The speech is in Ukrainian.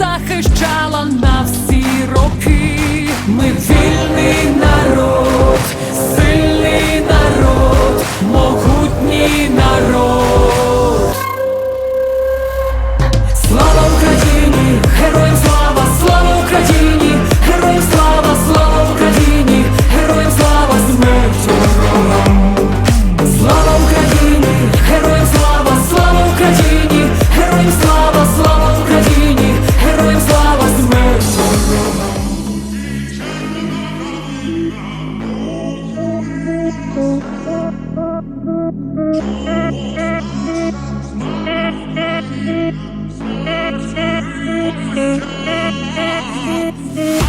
захищала на всі роки. Ми вільний народ, сильний народ, могутній народ. Thank you.